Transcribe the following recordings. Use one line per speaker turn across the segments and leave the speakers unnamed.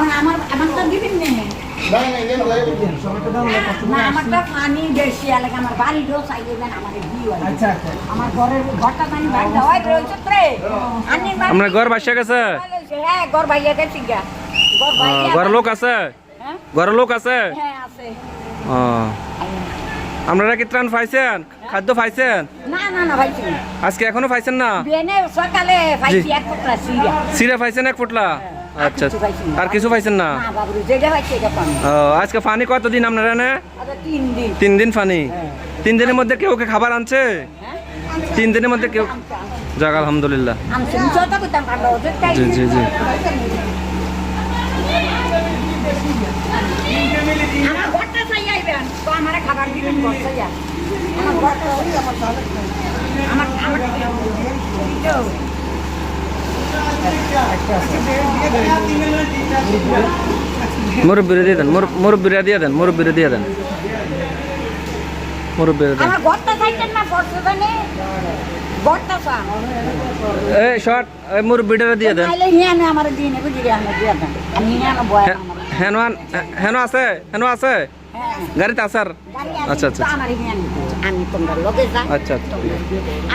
আমার আমারটা দিবেন নে না আমারটা পানি বেশি এলাকা আমার বাড়িরও চাই দেবেন আমার বিয়ে
আচ্ছা আচ্ছা
আমার ঘরের ঘরটা পানি বাড়ি দেওয়াই রয়েছে তো রে আনি
আপনার ঘর বাসা গেছে
হ্যাঁ ঘর বাইরে গেছি গা ঘর বাইরে
ঘর লোক আছে
হ্যাঁ
ঘর লোক আছে
হ্যাঁ আছে
ও আপনারা কি ত্রাণ পাইছেন খাদ্য পাইছেন
না না না ভাই
আজকে এখনও পাইছেন না?
সকালে সিরা।
পাইছেন এক ফুটলা? আচ্ছা
কিছু
আর কিছু পাইছেন না?
না
আজকে পানি কতদিন আপনারা এনে?
আচ্ছা তিন দিন।
পানি?
হ্যাঁ।
তিন দিনের মধ্যে কেউ কে খাবার আনছে?
হ্যাঁ
তিন দিনের মধ্যে কেউ যাক আলহামদুলিল্লাহ। জি, জি, জি।
আমার আইবেন তো আমার খাবার দিবেন চাই আমার আমার
মুরব্বিরে দিয়ে দেন দিয়ে মুরব্বিরে দিয়ে মুরব্বিরে এই শর্ট এই মুরব্বিরে দিয়ে দেন।
তাইলে নিয়ে আনে আমার দিনে বুঝি আমি দিয়ে দেন। আমি নিয়ে আনো বয়
হে-
আমার
হেন আছে হেন আছে। গাড়িতে আসার? আচ্ছা,
আচ্ছা
আচ্ছা,
আচ্ছা আমার নিয়ে আনি আমি তোমরা লগে যাই
আচ্ছা। আচ্ছা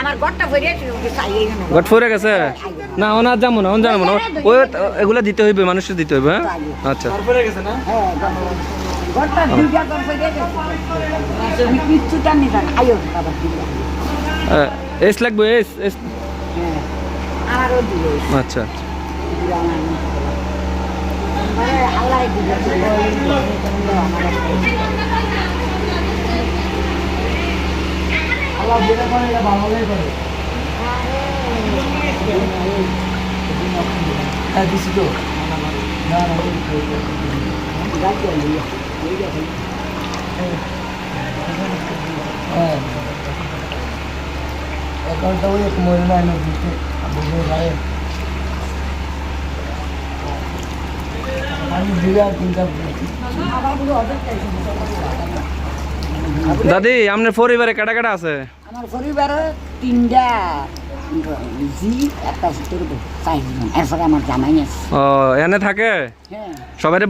আমার ঘরটা
ফুরে গেছে? না ওনার যাব না ওন জানব না। ওই এগুলা দিতে হইবে মানুষের দিতে হইবে হ্যাঁ? আচ্ছা।
গেছে না?
হ্যাঁ আমি
আহ, এস লাগবে এস এস।
দিবে
আচ্ছা।
আল্লাহ দিবে
আল্লাহ যেটা করে এটা ভালোই করে হ্যাঁ দিছি তো না না ওই তো, ওই তো। হ্যাঁ অ্যাকাউন্টটা ওই এক মরে না এনে দিতে বুঝে যায় আমি দিলে আর তিনটা
দাদি আপনার পরিবারে কেটা কেটা আছে?
আমার পরিবারে তিনটা জি একটা তোর চারজন এরপরে আমার জামাই আছে।
ও এনে থাকে?
হ্যাঁ।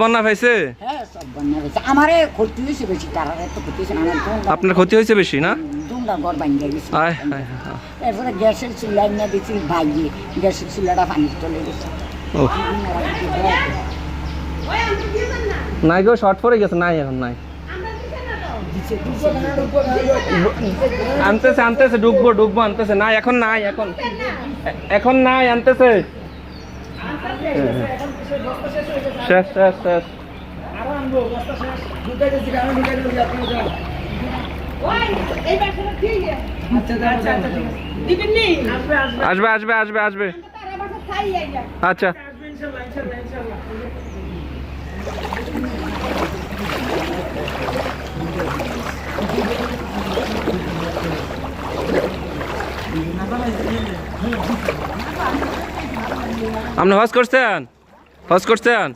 বন্যা পাইছে
হ্যাঁ সব বন্যা আমারে ক্ষতি হয়েছে বেশি তারা তো ক্ষতি হয়েছে আমার
আপনার ক্ষতি হয়েছে বেশি না?
দুমড়া ঘর ভাঙিয়ে গেছে
আয়।
এরপরে গ্যাসের চুলা নিয়ে দিচ্ছি ভাইয়ে গ্যাসের চুলাটা পানি চলে গেছে।
নাই গো শর্ট পরে গেছে, নাই এখন, নাই। আনতেছে আনতেছে ঢুকবো ডুববো, আনতেছে। নাই, এখন নাই, এখন। এখন নাই, আনতেছে। আসবে আসবে আসবে আসবে। আচ্ছা। আপনি হজ করছেন? হজ করছেন?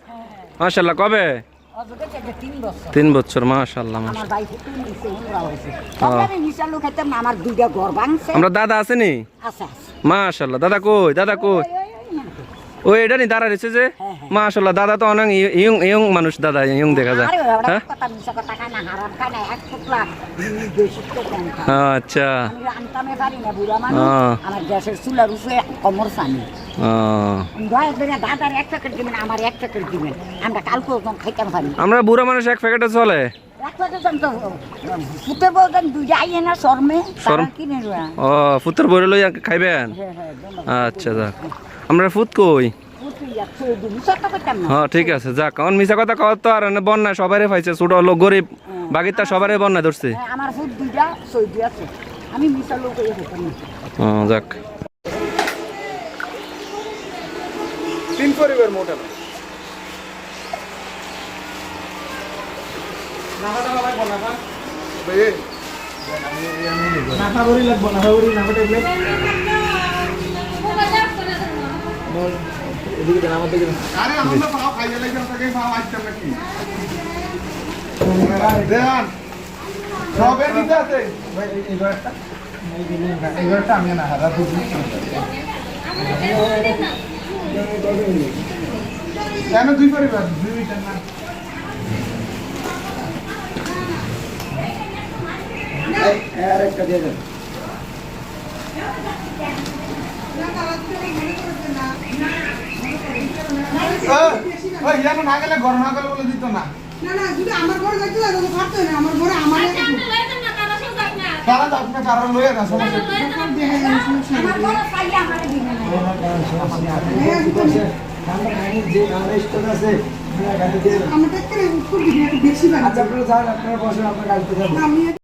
মাশাল্লাহ কবে?
তিন বছর
মাশাল্লাহ
আমার
দাদা আসেনি মাশাল্লাহ দাদা কই? দাদা কই?
ওই
এটা নি দাঁড়া রয়েছে যে?
হ্যাঁ, হ্যাঁ।
মাশাল্লাহ দাদা তো অনেক ইয়ং ইয়ং মানুষ দাদা ইয়ং দেখা যায়। হ্যাঁ? আচ্ছা।
আমি আনতামে পারি না বুড়া মানুষ।
আহ।
আমার গ্যাসের চুলার উপরে কমর সানি
ও।
দয়া করে দাদার এক প্যাকেট দিবেন আমার এক প্যাকেট দিবেন। আমরা কালকে ওরকম খাইতাম পারি।
আমরা বুড়া মানুষ এক প্যাকেটে চলে। ও ফুতের বইরে লই খাইবেন?
হ্যাঁ হ্যাঁ।
আচ্ছা যাক। আমরা ফুত কই। হ্যাঁ ঠিক আছে যাক। কারণ মিশা কথা কওয়ার তো আর বন্যা সবারই পাইছে ছোট লোক গরিব। বাগিরটা সবারই বন্যা ধরছে।
আমার ফুট দুইটা সৌদি আছে। আমি মিশা লোক হতাম না
ও যাক।
তিন পরিবার মোটা ঘরটা আমি না হারা
কেন দুই পরিবার? দুই মিটার না।
আর একটা দিয়ে গাড়িতে
আমি